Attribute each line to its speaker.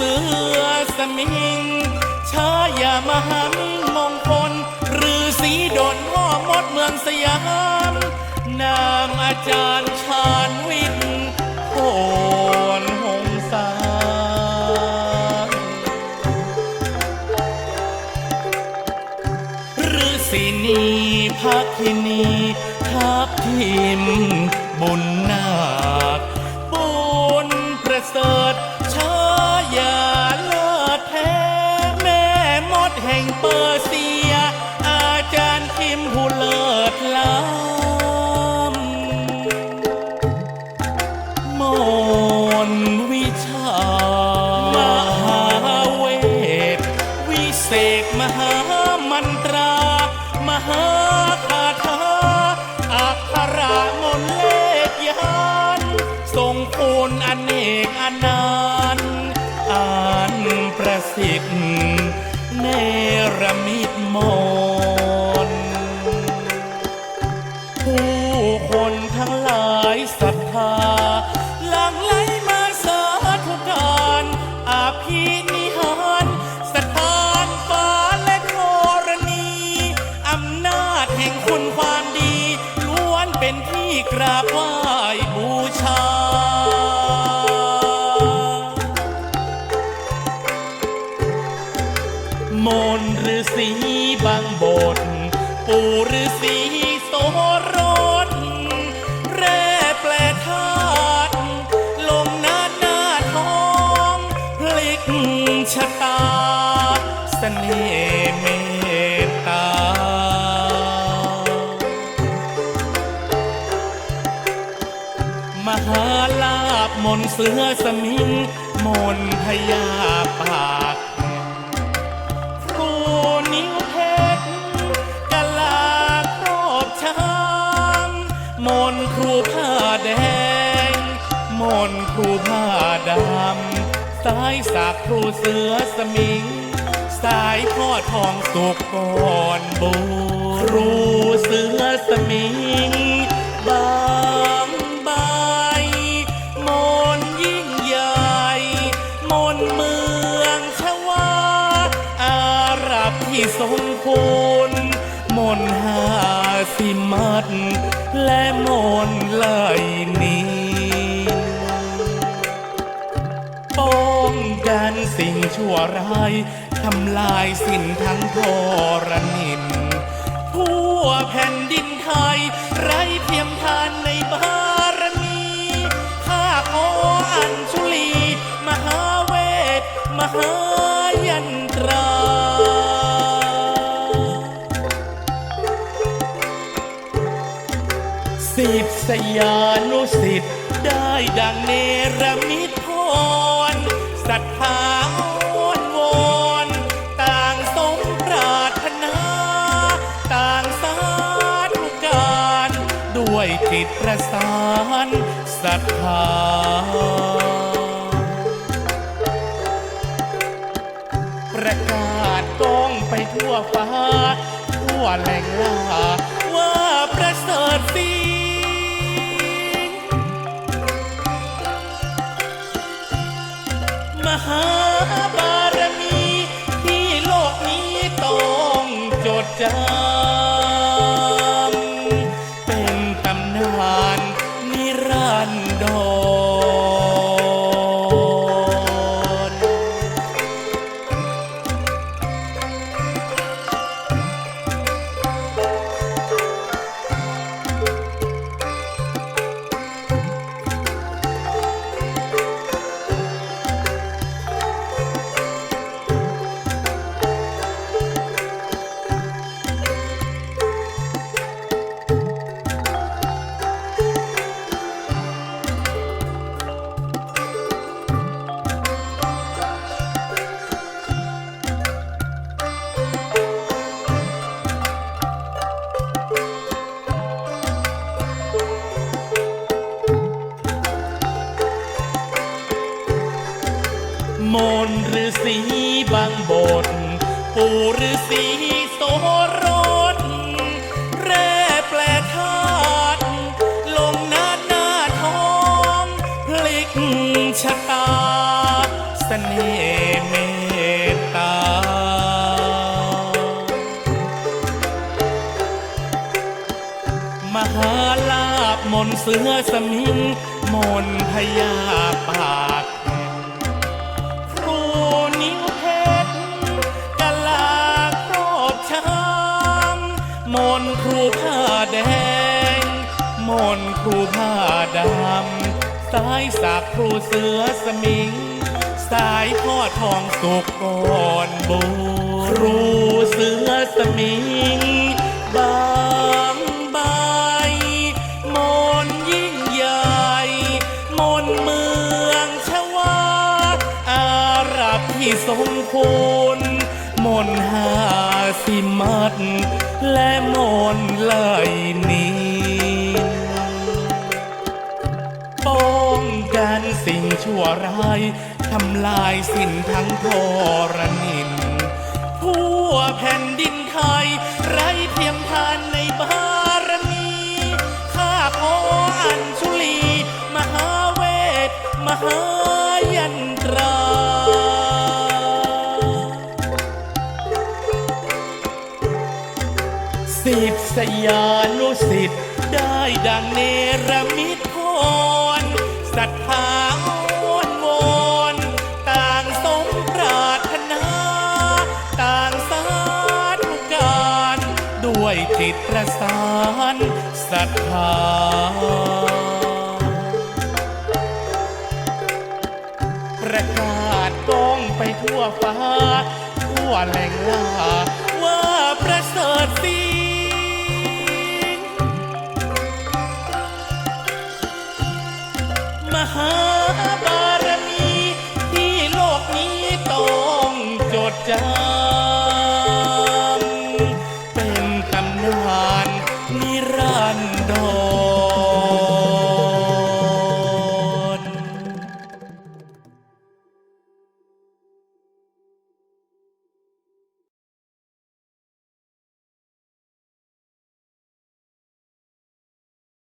Speaker 1: เสือสมิงชายามหามิงมงคลฤาษีดนพ่อมดเมืองสยาม นามอาจารย์ชาญวิทย์โคนหงสาฤาษีนีพักคินีทับทิมบุญนาคบุญประเสริฐชา มนผู้คนทั้งหลายศรัทธา หลั่งไหลมาสาธุการอาภินิหารสถานฟ้าและธรณีอำนาจแห่งคุณความดี ล้วนเป็นที่กราบไหว้ เมตตา มหาลาบมนเสือสมิงมนพญาปากครูนิ้วเพชรกะลาครอบช้างมนครูผ้าแดง มนครูผ้าดำสายสักครูเสือสมิง สายพ่อทองสุกก่อนบูครูเสือสมิงบางใบมนยิ่งใหญ่มนเมืองชวาอารับที่ทรงคุณมนหาสิมัดและมนไลนีป้องกันสิ่งชั่วร้ายำลายสิ้นทั้งทรนินทั่วแผ่นดินไทย ไร้เทียมทานในบารมีข้าขออัญชุลี มหาเวท มหายันตราสิทสยานุสิทธิ์ได้ดังเนรมิตพรศรัทธา ด้วยจิตประสานศรัทธาประกาศกองไปทั่วฟ้า ทั่วแหล่งลาว่าประเสริฐสี ดอ นต์ฤาษีบางบทปู่ฤาษีโสรสแร่แปลธาตุลงหน้าหน้าทองพลิกชะตาเสน่ห์เมตตา มหาลาบมนเสือสมิงมนพยาปาก ครูผ้าแดง มนครูผ้าดำ สายสักครูเสือสมิง สายพ่อทองสุกก่อนโบครูเสือสมิง บางใบมนยิ่งใหญ่ มนเมืองชวาอารับที่สมคุณม นหาสิมัด และมนไลนี้ป้องกันสิ่งชั่วร้าย ทำลายสิ้นทั้งทรนินทั่วแผ่นดินไทย ไร้เทียมทานในบารมีข้าขออัญชุลี มหาเวท มหายันตรา สยานุสิทธิ์ได้ดังเนรมิตพรศรัทธาอ้อนวอนต่างสมปรารถนา ต่างสาธุการ ด้วยจิตประสานศรัทธาประกาศก้องไปทั่วฟ้า ทั่วแหล่งลาว่าประเสริฐสี heart.